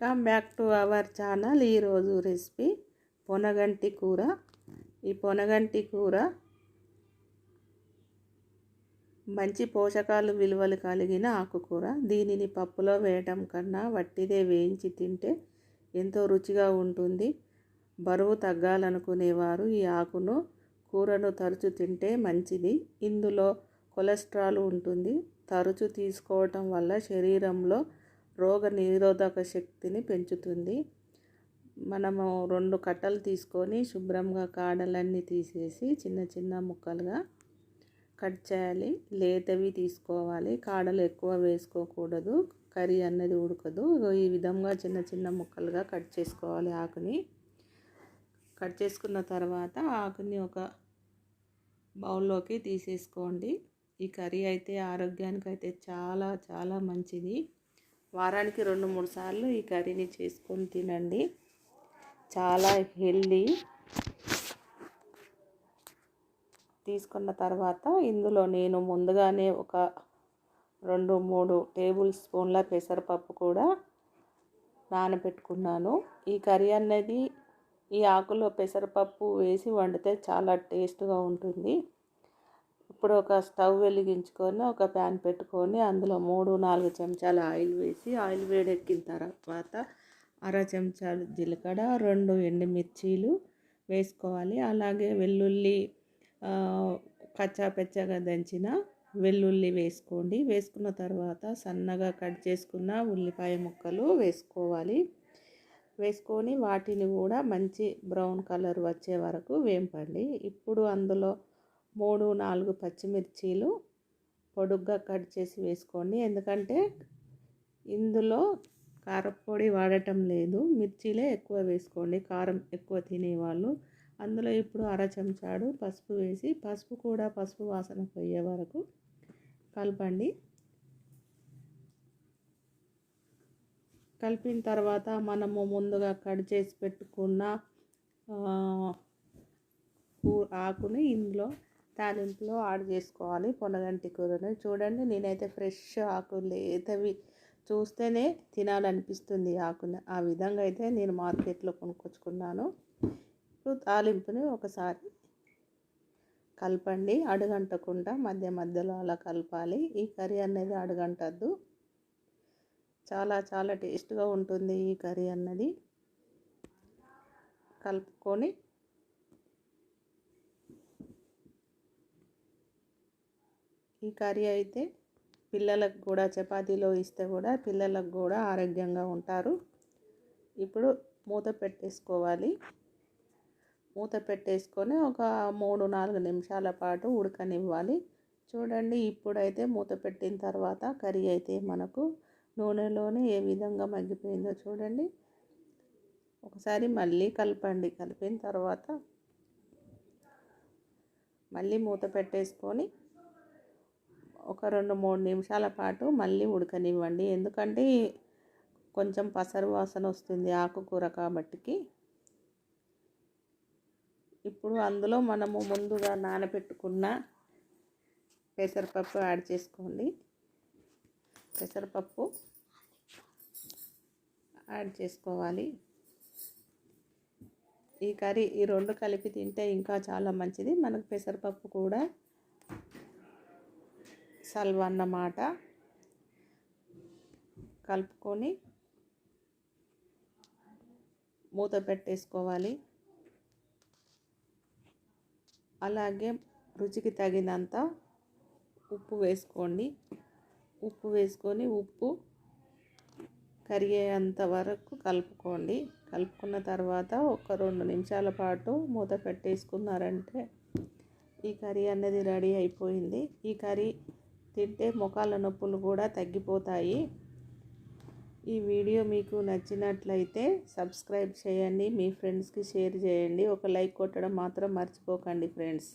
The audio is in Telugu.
Welcome back to our channel. ఈరోజు రెసిపీ పొనగంటి కూర. ఈ పొనగంటి కూర మంచి పోషకాలు విలువలు కలిగిన ఆకుకూర. దీనిని పప్పులో వేయటం కన్నా వట్టిదే వేయించి తింటే ఎంతో రుచిగా ఉంటుంది. బరువు తగ్గాలనుకునేవారు ఈ ఆకును. కూరను తరచు తింటే మంచిది. ఇందులో కొలెస్ట్రాల్ ఉంటుంది. తరచు తీసుకోవటం వల్ల శరీరంలో రోగ నిరోధక శక్తిని పెంచుతుంది. మనము రెండు కట్టలు తీసుకొని శుభ్రంగా కాడలన్నీ తీసేసి చిన్న చిన్న ముక్కలుగా కట్ చేయాలి. లేతవి తీసుకోవాలి. కాడలు ఎక్కువ వేసుకోకూడదు. కర్రీ అన్నది ఉడకదు. ఈ విధంగా చిన్న చిన్న ముక్కలుగా కట్ చేసుకోవాలి ఆకుని. కట్ చేసుకున్న తర్వాత ఆకుని ఒక బౌల్లోకి తీసేసుకోండి. ఈ కర్రీ అయితే ఆరోగ్యానికి అయితే చాలా చాలా మంచిది. వారానికి రెండు మూడు సార్లు ఈ కర్రీని చేసుకొని తినండి. చాలా హెల్దీ. తీసుకున్న తర్వాత ఇందులో నేను ముందుగానే ఒక రెండు మూడు టేబుల్ స్పూన్ల పెసరపప్పు కూడా నానబెట్టుకున్నాను. ఈ కర్రీ అనేది ఈ ఆకులో పెసరపప్పు వేసి వండితే చాలా టేస్ట్గా ఉంటుంది. ఇప్పుడు ఒక స్టవ్ వెలిగించుకొని ఒక ప్యాన్ పెట్టుకొని అందులో మూడు నాలుగు చెంచాల ఆయిల్ వేసి ఆయిల్ వేడెక్కిన తర్వాత అర చెంచాలు జీలకర్ర రెండు ఎండుమిర్చీలు వేసుకోవాలి. అలాగే వెల్లుల్లి పచ్చాపెచ్చగా దంచిన వెల్లుల్లి వేసుకోండి. వేసుకున్న తర్వాత సన్నగా కట్ చేసుకున్న ఉల్లిపాయ ముక్కలు వేసుకోవాలి. వేసుకొని వాటిని కూడా మంచి బ్రౌన్ కలర్ వచ్చే వరకు వేంపండి. ఇప్పుడు అందులో మూడు నాలుగు పచ్చిమిర్చీలు పొడుగ్గా కట్ చేసి వేసుకోండి. ఎందుకంటే ఇందులో కారపొడి వాడటం లేదు. మిర్చీలే ఎక్కువ వేసుకోండి. కారం ఎక్కువ తినేవాళ్ళు. అందులో ఇప్పుడు అర చెంచాడు పసుపు వేసి పసుపు కూడా పసుపు వాసన పోయే వరకు కలపండి. కలిపిన తర్వాత మనము ముందుగా కట్ చేసి పెట్టుకున్న ఆకుని ఇందులో తాలింపులో యాడ్ చేసుకోవాలి. పొనగంటి కూరని చూడండి నేనైతే ఫ్రెష్ ఆకులు లేతవి చూస్తేనే తినాలనిపిస్తుంది ఆకుని ఆ విధంగా అయితే నేను మార్కెట్లో కొనుక్కొచ్చుకున్నాను. ఇప్పుడు తాలింపుని ఒకసారి కలపండి. అడుగంటకుండా మధ్య మధ్యలో అలా కలపాలి. ఈ కర్రీ అనేది అడుగంటద్దు. చాలా చాలా టేస్ట్గా ఉంటుంది ఈ కర్రీ అన్నది. కలుపుకొని ఈ కర్రీ అయితే పిల్లలకు కూడా చపాతీలో ఇస్తే కూడా పిల్లలకు కూడా ఆరోగ్యంగా ఉంటారు. ఇప్పుడు మూత పెట్టేసుకోవాలి. మూత పెట్టేసుకొని ఒక మూడు నాలుగు నిమిషాల పాటు ఉడకనివ్వాలి. చూడండి ఇప్పుడైతే మూత పెట్టిన తర్వాత కర్రీ అయితే మనకు నూనెలోనే ఏ విధంగా మగ్గిపోయిందో చూడండి. ఒకసారి మళ్ళీ కలపండి. కలిపిన తర్వాత మళ్ళీ మూత పెట్టేసుకొని ఒక రెండు మూడు నిమిషాల పాటు మళ్ళీ ఉడకనివ్వండి. ఎందుకంటే కొంచెం పసరు వాసన వస్తుంది ఆకుకూర కాబట్టికి. ఇప్పుడు అందులో మనము ముందుగా నానబెట్టుకున్న పెసరపప్పు యాడ్ చేసుకోండి. పెసరపప్పు యాడ్ చేసుకోవాలి. ఈ కర్రీ ఈ రెండు కలిపి తింటే ఇంకా చాలా మంచిది. మనకు పెసరపప్పు కూడా సల్వ అన్నమాట. కలుపుకొని మూత పెట్టేసుకోవాలి. అలాగే రుచికి తగినంత ఉప్పు వేసుకోండి. ఉప్పు వేసుకొని ఉప్పు కరిగేంత వరకు కలుపుకోండి. కలుపుకున్న తర్వాత ఒక రెండు నిమిషాల పాటు మూత పెట్టేసుకున్నారంటే ఈ కర్రీ అనేది రెడీ అయిపోయింది. ఈ కర్రీ తింటే ముఖాల నొప్పులు కూడా తగ్గిపోతాయి. ఈ వీడియో మీకు నచ్చినట్లయితే సబ్స్క్రైబ్ చేయండి మీ ఫ్రెండ్స్కి షేర్ చేయండి. ఒక లైక్ కొట్టడం మాత్రం మర్చిపోకండి ఫ్రెండ్స్.